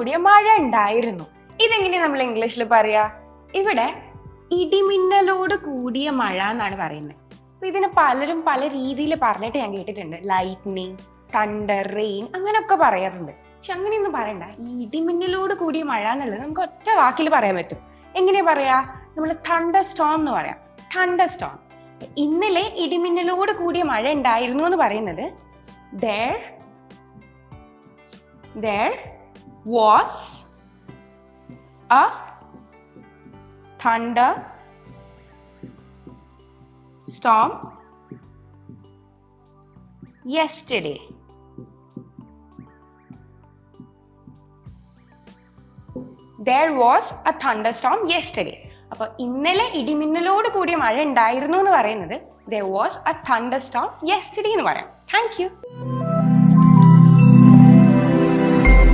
കൂടിയ മഴ ഉണ്ടായിരുന്നു ഇതെങ്ങനെ നമ്മൾ ഇംഗ്ലീഷിൽ പറയാ? ഇവിടെ ഇടിമിന്നലോട് കൂടിയ മഴ എന്നാണ് പറയുന്നത്. അപ്പൊ ഇതിന് പലരും പല രീതിയിൽ പറഞ്ഞിട്ട് ഞാൻ കേട്ടിട്ടുണ്ട്. ലൈറ്റ്നിങ് തണ്ടർ റെയിൻ അങ്ങനെയൊക്കെ പറയാറുണ്ട്. പക്ഷെ അങ്ങനെയൊന്നും പറയണ്ട. ഈ ഇടിമിന്നലോട് കൂടിയ മഴ എന്നുള്ളത് നമുക്ക് ഒറ്റ വാക്കിൽ പറയാൻ പറ്റും. എങ്ങനെയാ പറയാ? നമ്മൾ തണ്ടർ സ്റ്റോം എന്ന് പറയാം. തണ്ടർ സ്റ്റോം ഇന്നലെ ഇടിമിന്നലോട് കൂടിയ മഴ ഉണ്ടായിരുന്നു എന്ന് പറയുന്നത്. There there was a thunder storm yesterday there was a thunderstorm yesterday അപ്പൊ ഇന്നലെ ഇടിമിന്നലോട് കൂടിയ മഴ ഉണ്ടായിരുന്നു എന്ന് പറയുന്നത് there was a thunderstorm yesterday എന്ന് പറയാം thank you